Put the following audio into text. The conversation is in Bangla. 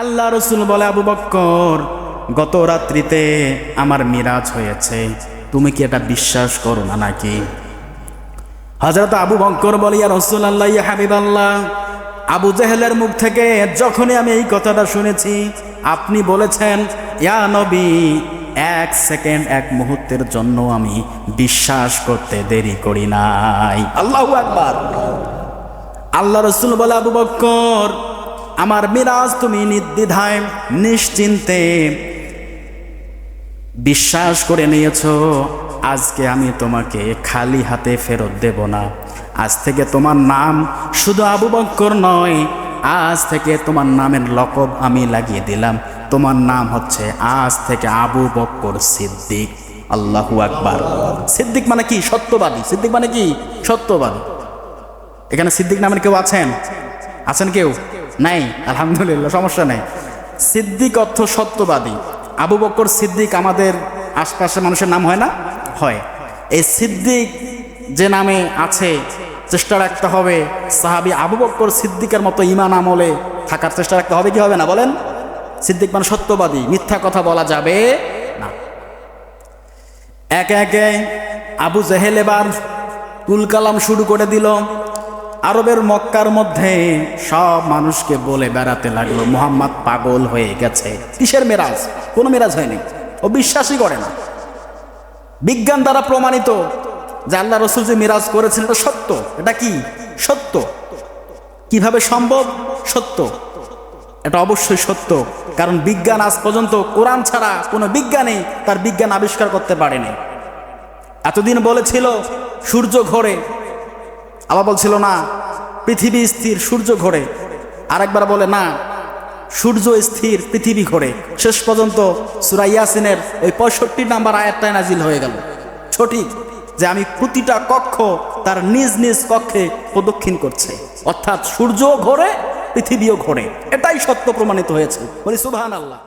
আল্লাহ রসুল বলে আবু বক্কর গত রাত্রিতে আমার মিরাজ হয়েছে। তুমি কি এটা বিশ্বাস করো না নাকি? হজরত আবু বক্কর বলে আর রসুল আল্লাহ ইয়া হাবিব আল্লাহ আবু জেহেলের মুখ থেকে যখনই আমি এই কথাটা শুনেছি আপনি বলেছেন ইয়া নবী এক সেকেন্ড এক মুহূর্তের জন্য আমি বিশ্বাস করতে দেরি করি নাই। আল্লাহ আকবার। আল্লাহ রসুল বলে আবু বক্কর আমার মিরাজ তুমি নির্দ্বিধায়, নিশ্চিন্তে বিশ্বাস করে নিয়েছ, আজকে আমি তোমাকে খালি হাতে ফেরত দেব না। আজ থেকে তোমার নাম শুধু আবু বক্কর নয়, আজ থেকে তোমার নামের লকব আমি লাগিয়ে দিলাম। তোমার নাম হচ্ছে আজ থেকে আবু বক্কর সিদ্দিক। আল্লাহু আকবার। সিদ্দিক মানে কি? সত্যবাদী। সিদ্দিক মানে কি? সত্যবাদী। এখানে সিদ্দিক নামের কেউ আছেন? আছেন কেউ? নাই, আলহামদুলিল্লাহ, সমস্যা নাই। সিদ্দিক অর্থ সত্যবাদী। আবু বক্কর সিদ্দিক আমাদের আশপাশে মানুষের নাম হয় না? হয়। এই সিদ্দিক যে নামে আছে, চেষ্টা রাখতে হবে। সাহাবি আবু বক্কর সিদ্দিকের মতো ইমান আমলে থাকার চেষ্টা রাখতে হবে, কি হবে না বলেন? সিদ্দিক মানে সত্যবাদী, মিথ্যা কথা বলা যাবে না। একে একে আবু জেহেল এবার তুল কালাম শুরু করে দিল। আরবের মক্কার মধ্যে সব মানুষকে বলে বেড়াতে লাগল, মোহাম্মদ পাগল হয়ে গেছে। কিসের মেরাজ? কোনো মেরাজ হয়নি। ও বিশ্বাসই করে না। বিজ্ঞান দ্বারা প্রমাণিত যে আল্লাহ রসুল যে মিরাজ করেছেন এটা সত্য। এটা কি? সত্য। কীভাবে সম্ভব? সত্য। এটা অবশ্যই সত্য। কারণ বিজ্ঞান আজ পর্যন্ত কোরআন ছাড়া কোনো বিজ্ঞানী তার বিজ্ঞান আবিষ্কার করতে পারেনি। এতদিন বলেছিল, সূর্য ঘোরে আবার বলছিল, না, পৃথিবী স্থির, সূর্য ঘোরে। আরেকবার বলে, না, সূর্য স্থির, পৃথিবী ঘোরে। শেষ পর্যন্ত সুরাইয়াসিনের ওই পঁয়ষট্টি নাম্বার আয়াতটায় নাজিল হয়ে গেল। সঠিক যে আমি প্রতিটা কক্ষ তার নিজ নিজ কক্ষে প্রদক্ষিণ করছে। অর্থাৎ সূর্য ঘোরে, পৃথিবীও ঘোরে। এটাই সত্য প্রমাণিত হয়েছে। বলি সুবহান আল্লাহ